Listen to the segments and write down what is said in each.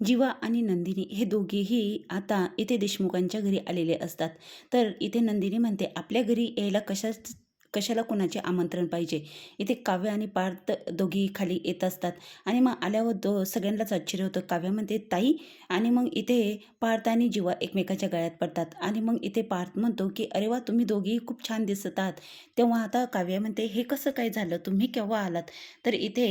जीवा आणि नंदिनी हे दोघेही आता इथे देशमुखांच्या घरी आलेले असतात. तर इथे नंदिनी म्हणते आपल्या घरी यायला कशाच कशाला कोणाचे आमंत्रण पाहिजे? इथे काव्य आणि पार्थ दोघी खाली येत असतात. आणि मग आल्यावर दो सगळ्यांनाच आश्चर्य होतं. काव्य म्हणते ताई आणि मग इथे पार्थ आणि जीवा एकमेकाच्या गळ्यात पडतात. आणि मग इथे पार्थ म्हणतो की अरे वा तुम्ही दोघीही खूप छान दिसत आहात. तेव्हा आता काव्य म्हणते हे कसं काय झालं? तुम्ही केव्हा आलात? तर इथे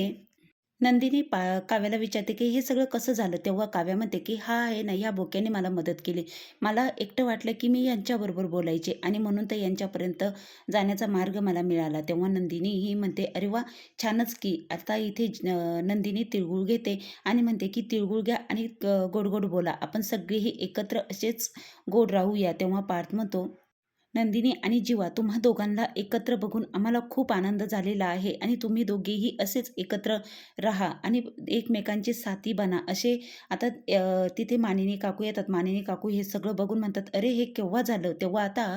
नंदिनी पा काव्याला विचारते की हे सगळं कसं झालं तेव्हा काव्या म्हणते की हा आहे ना या बोक्याने मला मदत केली. मला एकटं वाटलं की मी यांच्याबरोबर बोलायचे आणि म्हणून तर यांच्यापर्यंत जाण्याचा मार्ग मला मिळाला. तेव्हा नंदिनी ही म्हणते अरे वा छानच की. आता इथे नंदिनी तिळगुळ घेते आणि म्हणते की तिळगुळ घ्या आणि क- गोड गोड बोला. आपण सगळेही एकत्र असेच गोड राहूया. तेव्हा पार्थ म्हणतो नंदिनी आणि जीवा तुम्हा दोघांना एकत्र बघून आम्हाला खूप आनंद झालेला आहे आणि तुम्ही दोघेही असेच एकत्र राहा आणि एकमेकांची साथी बना. असे आता तिथे मानिनी काकू येतात. मानिनी काकू हे सगळं बघून म्हणतात अरे हे केव्हा झालं? तेव्हा आता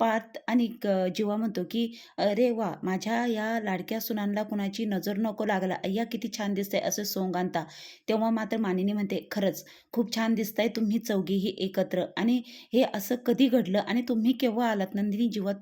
पार्थ आणि क- जीवा म्हणतो की अरे वा माझ्या या लाडक्या सुनांना कुणाची नजर नको लागला. अय्या किती छान दिसतंय असं सोंग आणता. तेव्हा मात्र मानिनी म्हणते खरंच खूप छान दिसतंय तुम्ही चौघीही एकत्र. आणि हे असं कधी घडलं आणि तुम्ही केव्हा आलात नंदिनी जीवा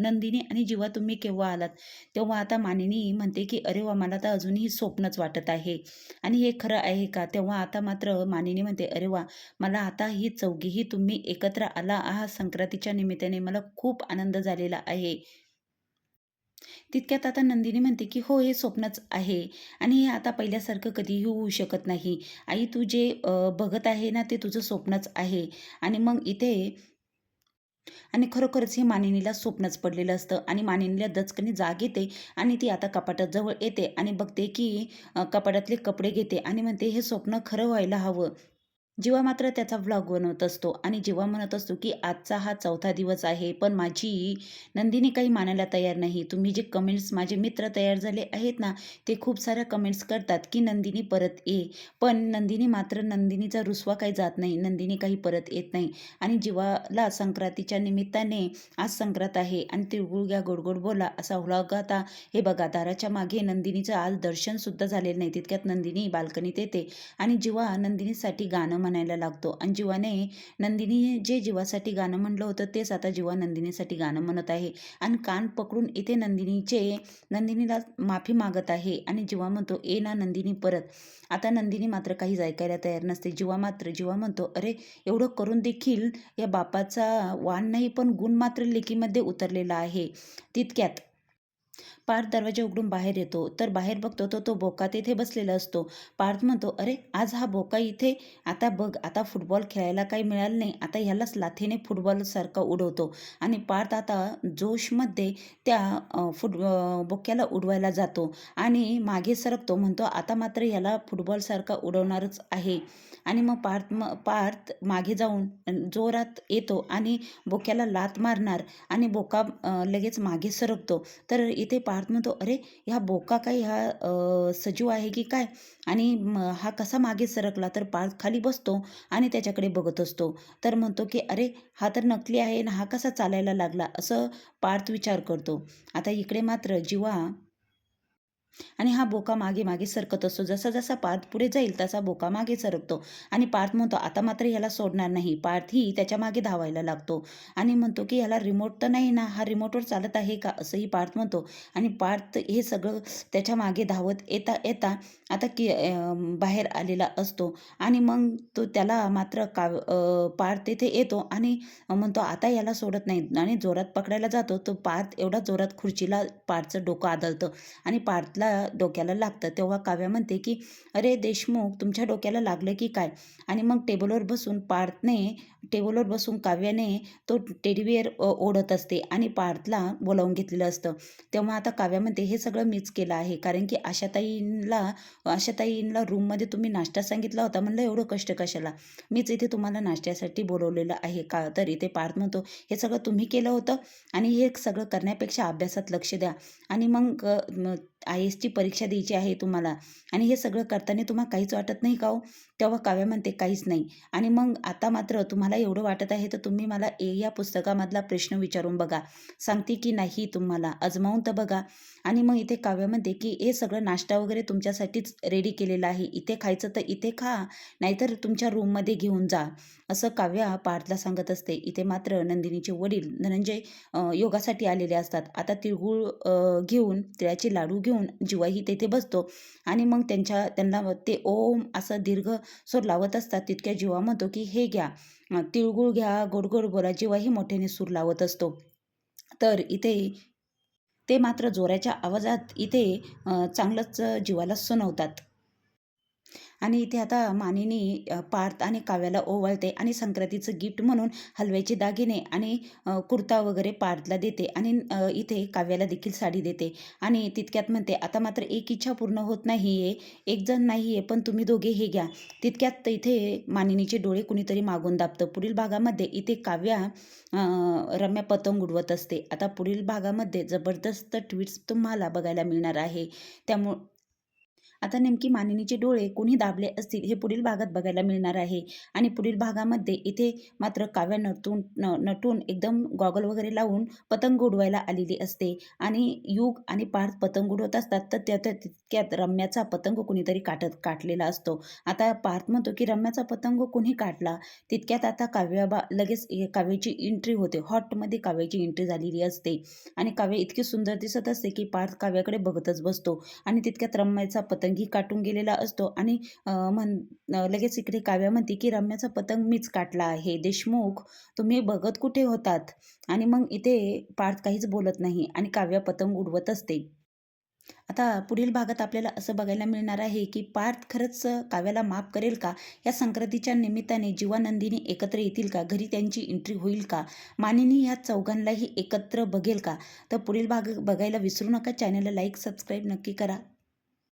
नंदिनी आणि जीवा तुम्ही केव्हा आलात? तेव्हा आता मानिनी म्हणते की अरे वा मला तर अजूनही स्वप्नच वाटत आहे. आणि हे खरं आहे का? तेव्हा आता मात्र मानिनी म्हणते अरे वा मला आता ही चौघीही तुम्ही एकत्र आला आहात. संक्रांतीच्या निमित्ताने मला खूप आनंद झालेला आहे. तितक्यात आता नंदिनी म्हणते की हो हे स्वप्नच आहे आणि हे आता पहिल्यासारखं कधीही होऊ शकत नाही. आई तू जे बघत आहे ना ते तुझं स्वप्नच आहे. आणि मग इथे आणि खरोखरच हे मानिनीला स्वप्नच पडलेलं असतं. आणि मानिनीला दचकणी जाग येते आणि ती आता कपाटाजवळ येते आणि बघते की कपाटातले कपडे घेते आणि म्हणते हे स्वप्न खरं व्हायला हवं. जीवा मात्र त्याचा व्लॉग बनवत असतो आणि जीवा म्हणत असतो की आजचा हा चौथा दिवस आहे पण माझी नंदिनी काही मानायला तयार नाही. तुम्ही जे कमेंट्स माझे मित्र तयार झाले आहेत ना ते खूप साऱ्या कमेंट्स करतात की नंदिनी परत ये. पण नंदिनी मात्र नंदिनीचा रुसवा काही जात नाही. नंदिनी काही परत येत नाही. आणि जीवाला संक्रांतीच्या निमित्ताने आज संक्रांत आहे आणि तिळगुळ घ्या गोडगोड बोला असा व्लॉग आता हे बघा दाराच्या मागे नंदिनीचं आज दर्शनसुद्धा झालेलं नाही. तितक्यात नंदिनी बाल्कनीत येते आणि जीवा नंदिनीसाठी गाणं म्हणायला लागतो. आणि जीवाने नंदिनी जे जीवासाठी गाणं म्हणलं होतं तेच आता जीवा नंदिनीसाठी गाणं म्हणत आहे. आणि कान पकडून इथे नंदिनीचे नंदिनीला माफी मागत आहे. आणि जीवा म्हणतो ए ना नंदिनी परत. आता नंदिनी मात्र काहीच ऐकायला तयार नसते. जीवा मात्र जीवा म्हणतो अरे एवढं करून देखील या बापाचा वाण नाही पण गुण मात्र लेकीमध्ये उतरलेला आहे. तितक्यात पार्थ दरवाजा उघडून बाहेर येतो. तर बाहेर बघतो तो तो बोका तिथे बसलेला असतो. पार्थ म्हणतो अरे आज हा बोका इथे? आता बघ आता फुटबॉल खेळायला काही मिळालं नाही. आता ह्यालाच लाथीने फुटबॉलसारखा उडवतो. आणि पार्थ आता जोशमध्ये त्या फुट बोक्याला उडवायला जातो. आणि मागे सरकतो म्हणतो आता मात्र ह्याला फुटबॉलसारखा उडवणारच आहे. आणि मग पार्थ म पार्थ मागे जाऊन जोरात येतो आणि बोक्याला लात मारणार. आणि बोका लगेच मागे सरकतो. तर इथे पार्थ म्हणतो अरे ह्या बोका काही हा सजीव आहे की काय? आणि हा कसा मागे सरकला तर पार्थ खाली बसतो आणि त्याच्याकडे बघत असतो. तर म्हणतो की अरे हा तर नकली आहे ना हा कसा चालायला लागला? असं पार्थ विचार करतो. आता इकडे मात्र जीवा आणि हा बोका मागे मागे सरकत असतो. जसा जसा पार्थ पुढे जाईल तसा बोका मागे सरकतो. आणि पार्थ म्हणतो आता मात्र याला सोडणार नाही. पार्थही त्याच्यामागे धावायला लागतो. आणि म्हणतो की याला रिमोट तर नाही ना हा रिमोटवर चालत आहे का? असंही पार्थ म्हणतो. आणि पार्थ हे सगळं त्याच्यामागे धावत येता येता आता की बाहेर आलेला असतो. आणि मग तो त्याला मात्र का पार्थ तिथे येतो आणि म्हणतो आता याला सोडत नाही. आणि जोरात पकडायला जातो. तो पार्थ एवढा जोरात खुर्चीला पार्थचं डोकं आदळतं. आणि हातला डोक्याला लागतं. तेव्हा काव्या म्हणते की अरे देशमुख तुमच्या डोक्याला लागलं की काय? आणि मग टेबलवर बसून पार्थने टेबलवर बसून काव्याने तो टेडीबिअर ओढत असते आणि पार्थला बोलावून घेतलेलं असतं. तेव्हा आता काव्या म्हणते हे सगळं मीच केलं आहे. कारण की आशाताईंला आशाताईंला रूममध्ये तुम्ही नाश्ता सांगितला होता. म्हणलं एवढं कष्ट कशाला? मीच इथे तुम्हाला नाश्त्यासाठी बोलवलेलं आहे का? तर इथे पार्थ म्हणतो हे सगळं तुम्ही केलं होतं आणि हे सगळं करण्यापेक्षा अभ्यासात लक्ष द्या. आणि मग आय एसची परीक्षा द्यायची आहे तुम्हाला. आणि हे सगळं करताना तुम्हाला काहीच वाटत नाही का हो? तेव्हा काव्या म्हणते काहीच नाही. आणि मग आता मात्र तुम्हाला एवढं वाटत आहे तर तुम्ही मला ए या पुस्तकामधला प्रश्न विचारून बघा. सांगते की नाही तुम्हाला? अजमावून तर बघा. आणि मग इथे काव्य म्हणते की हे सगळं नाश्ता वगैरे तुमच्यासाठीच रेडी केलेलं आहे. इथे खायचं तर इथे खा. नाहीतर तुमच्या रूममध्ये घेऊन जा. असं काव्या पार्थला सांगत असते. इथे मात्र नंदिनीचे वडील धनंजय योगासाठी आलेले असतात. आता तिळगुळ घेऊन तिळाचे लाडू घेऊन जिवाही तेथे बसतो. आणि मग त्यांच्या त्यांना ते ओम असं दीर्घ सूर लावत असतात तितक्या जीवा म्हणतो की हे घ्या तिळगुळ घ्या गोड गोड बोला जीवाही मोठ्याने सूर लावत असतो. तर इथे ते मात्र जोराच्या आवाजात इथे चांगलंच जीवाला सुनवतात. आणि इथे आता मानिनी पार्थ आणि काव्याला ओवाळते आणि संक्रांतीचं गिफ्ट म्हणून हलव्याचे दागिने आणि कुर्ता वगैरे पार्थला देते आणि इथे काव्याला देखील साडी देते. आणि तितक्यात म्हणते आता मात्र एक इच्छा पूर्ण होत नाही आहे एक जण नाही आहे पण तुम्ही दोघे हे घ्या. तितक्यात इथे मानिनीचे डोळे कुणीतरी मागून दाबतं. पुढील भागामध्ये इथे काव्या रम्या पतंग उडवत असते. आता पुढील भागामध्ये जबरदस्त ट्विट्स तुम्हाला बघायला मिळणार आहे. त्यामुळे आता नेमकी मानिनीचे डोळे कोणी दाबले असतील हे पुढील भागात बघायला मिळणार आहे. आणि पुढील भागामध्ये इथे मात्र काव्या नटून न नटून एकदम गॉगल वगैरे लावून पतंग उडवायला आलेली असते. आणि युग आणि पार्थ पतंग उडवत असतात तर त्या तितक्यात रम्याचा पतंग कुणीतरी काटत काटलेला असतो. आता पार्थ म्हणतो की रम्याचा पतंग कोणी काटला? तितक्यात आता काव्या बा लगेच ए- काव्याची एंट्री होते. हॉटमध्ये काव्याची एंट्री झालेली असते. आणि काव्य इतकी सुंदर दिसत असते की पार्थ काव्याकडे बघतच बसतो. आणि तितक्यात रम्याचा पतंग पतंगी काटून गेलेला असतो. आणि म्हण लगेच इकडे काव्या म्हणते की रम्याचा पतंग मीच काटला आहे. देशमुख तुम्ही बघत कुठे होतात? आणि मग इथे पार्थ काहीच बोलत नाही आणि काव्या पतंग उडवत असते. आता पुढील भागात आपल्याला असं बघायला मिळणार आहे की पार्थ खरंच काव्याला माफ करेल का? या संक्रांतीच्या निमित्ताने जीवानंदिनी एकत्र येतील का? घरी त्यांची एंट्री होईल का? मानिनी ह्या चौघांनाही एकत्र बघेल का? तर पुढील भाग बघायला विसरू नका. चॅनलला लाईक सबस्क्राईब नक्की करा.